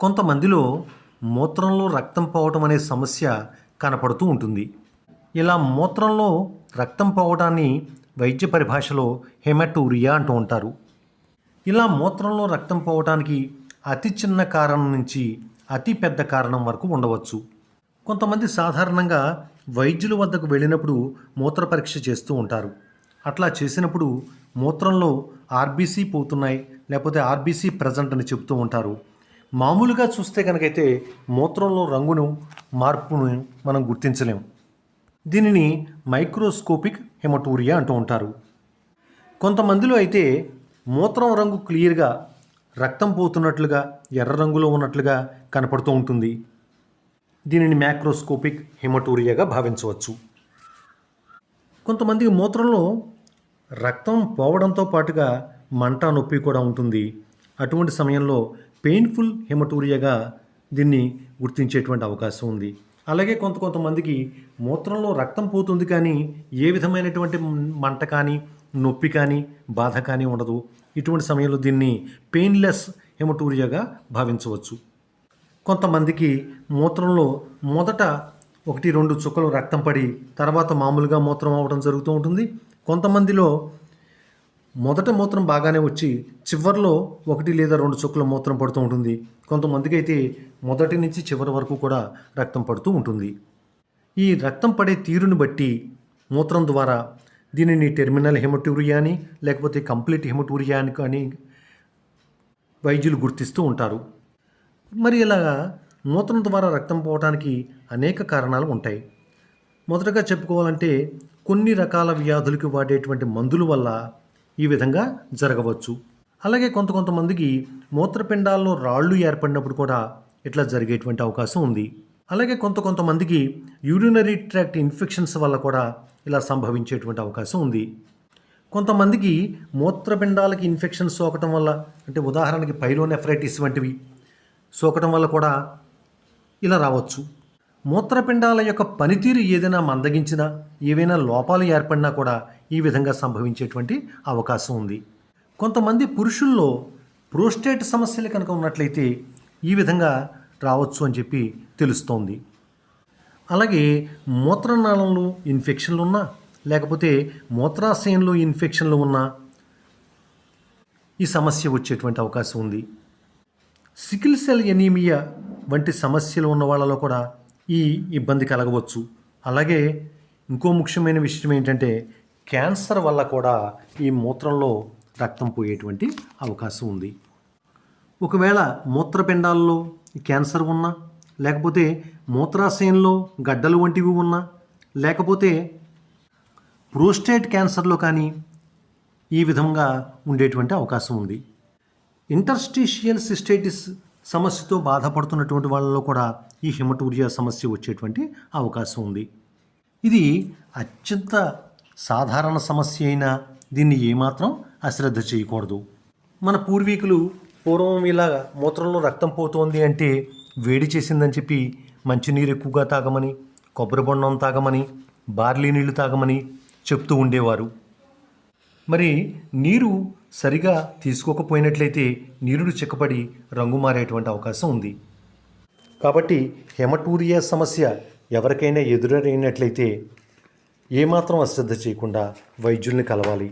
కొంతమందిలో మూత్రంలో రక్తం పోవటం అనే సమస్య కనపడుతూ ఉంటుంది. ఇలా మూత్రంలో రక్తం పోవడాన్ని వైద్య పరిభాషలో హెమటూరియా అంటూ ఉంటారు. ఇలా మూత్రంలో రక్తం పోవటానికి అతి చిన్న కారణం నుంచి అతి పెద్ద కారణం వరకు ఉండవచ్చు. కొంతమంది సాధారణంగా వైద్యుల వద్దకు వెళ్ళినప్పుడు మూత్ర పరీక్ష చేస్తూ ఉంటారు. అట్లా చేసినప్పుడు మూత్రంలో ఆర్బీసీ పోతున్నాయి లేకపోతే ఆర్బీసీ ప్రజెంట్ అని చెప్తూ ఉంటారు. మామూలుగా చూస్తే కనుకైతే మూత్రంలో రంగును మార్పును మనం గుర్తించలేం. దీనిని మైక్రోస్కోపిక్ హెమటూరియా అంటూ ఉంటారు. కొంతమందిలో అయితే మూత్రం రంగు క్లియర్గా రక్తం పోతున్నట్లుగా ఎర్ర రంగులో ఉన్నట్లుగా కనపడుతూ ఉంటుంది. దీనిని మ్యాక్రోస్కోపిక్ హెమటూరియాగా భావించవచ్చు. కొంతమంది మూత్రంలో రక్తం పోవడంతో పాటుగా మంట నొప్పి కూడా ఉంటుంది. అటువంటి సమయంలో పెయిన్ఫుల్ హెమటూరియాగా దీన్ని గుర్తించేటువంటి అవకాశం ఉంది. అలాగే కొంత కొంతమందికి మూత్రంలో రక్తం పోతుంది కానీ ఏ విధమైనటువంటి మంట కానీ నొప్పి కానీ బాధ కానీ ఉండదు. ఇటువంటి సమయంలో దీన్ని పెయిన్లెస్ హెమటూరియాగా భావించవచ్చు. కొంతమందికి మూత్రంలో మొదట ఒకటి రెండు చుక్కలు రక్తం పడి తర్వాత మామూలుగా మూత్రం అవ్వడం జరుగుతూ ఉంటుంది. కొంతమందిలో మొదట మూత్రం బాగానే వచ్చి చివరిలో ఒకటి లేదా రెండు చుక్కల మూత్రం పడుతూ ఉంటుంది. కొంతమందికి అయితే మొదటి నుంచి చివరి వరకు కూడా రక్తం పడుతూ ఉంటుంది. ఈ రక్తం పడే తీరుని బట్టి మూత్రం ద్వారా దీనిని టెర్మినల్ హెమటూరియా అని లేకపోతే కంప్లీట్ హెమటూరియా అని కానీ వైద్యులు గుర్తిస్తూ ఉంటారు. మరి ఇలాగా మూత్రం ద్వారా రక్తం పోవడానికి అనేక కారణాలు ఉంటాయి. మొదటగా చెప్పుకోవాలంటే కొన్ని రకాల వ్యాధులకు వాడేటువంటి మందుల వల్ల ఈ విధంగా జరగవచ్చు. అలాగే కొంత కొంతమందికి మూత్రపిండాల్లో రాళ్ళు ఏర్పడినప్పుడు కూడా ఇట్లా జరిగేటువంటి అవకాశం ఉంది. అలాగే కొంత కొంతమందికి యూరినరీ ట్రాక్ట్ ఇన్ఫెక్షన్స్ వల్ల కూడా ఇలా సంభవించేటువంటి అవకాశం ఉంది. కొంతమందికి మూత్రపిండాలకి ఇన్ఫెక్షన్ సోకటం వల్ల అంటే ఉదాహరణకి పైలోనెఫ్రైటిస్ వంటివి సోకటం వల్ల కూడా ఇలా రావచ్చు. మూత్రపిండాల యొక్క పనితీరు ఏదైనా మందగించినా ఏవైనా లోపాలు ఏర్పడినా కూడా ఈ విధంగా సంభవించేటువంటి అవకాశం ఉంది. కొంతమంది పురుషుల్లో ప్రోస్టేట్ సమస్యలు కనుక ఉన్నట్లయితే ఈ విధంగా రావచ్చు అని చెప్పి తెలుస్తోంది. అలాగే మూత్రనాళంలో ఇన్ఫెక్షన్లు ఉన్నా లేకపోతే మూత్రాశయంలో ఇన్ఫెక్షన్లు ఉన్నా ఈ సమస్య వచ్చేటువంటి అవకాశం ఉంది. సికిల్ సెల్ ఎనీమియా వంటి సమస్యలు ఉన్న వాళ్ళలో కూడా ఈ ఇబ్బంది కలగవచ్చు. అలాగే ఇంకో ముఖ్యమైన విషయం ఏంటంటే క్యాన్సర్ వల్ల కూడా ఈ మూత్రంలో రక్తం పోయేటువంటి అవకాశం ఉంది. ఒకవేళ మూత్రపిండాల్లో క్యాన్సర్ ఉన్నా లేకపోతే మూత్రాశయంలో గడ్డలు వంటివి ఉన్నా లేకపోతే ప్రోస్టేట్ క్యాన్సర్లో కానీ ఈ విధంగా ఉండేటువంటి అవకాశం ఉంది. ఇంటర్స్టిషియల్ సిస్టైటిస్ సమస్యతో బాధపడుతున్నటువంటి వాళ్ళలో కూడా ఈ హిమటూరియా సమస్య వచ్చేటువంటి అవకాశం ఉంది. ఇది అత్యంత సాధారణ సమస్య అయినా దీన్ని ఏమాత్రం అశ్రద్ధ చేయకూడదు. మన పూర్వీకులు పూర్వం ఇలా మూత్రంలో రక్తం పోతోంది అంటే వేడి చేసిందని చెప్పి మంచినీరు ఎక్కువగా తాగమని కొబ్బరి బొండం తాగమని బార్లీ నీళ్ళు తాగమని చెప్తూ ఉండేవారు. మరి నీరు సరిగా తీసుకోకపోయినట్లయితే నీరుడు చిక్కపడి రంగు మారేటువంటి అవకాశం ఉంది. కాబట్టి హెమటూరియా సమస్య ఎవరికైనా ఎదురైనట్లయితే ఏమాత్రం అశ్రద్ధ చేయకుండా వైద్యుల్ని కలవాలి.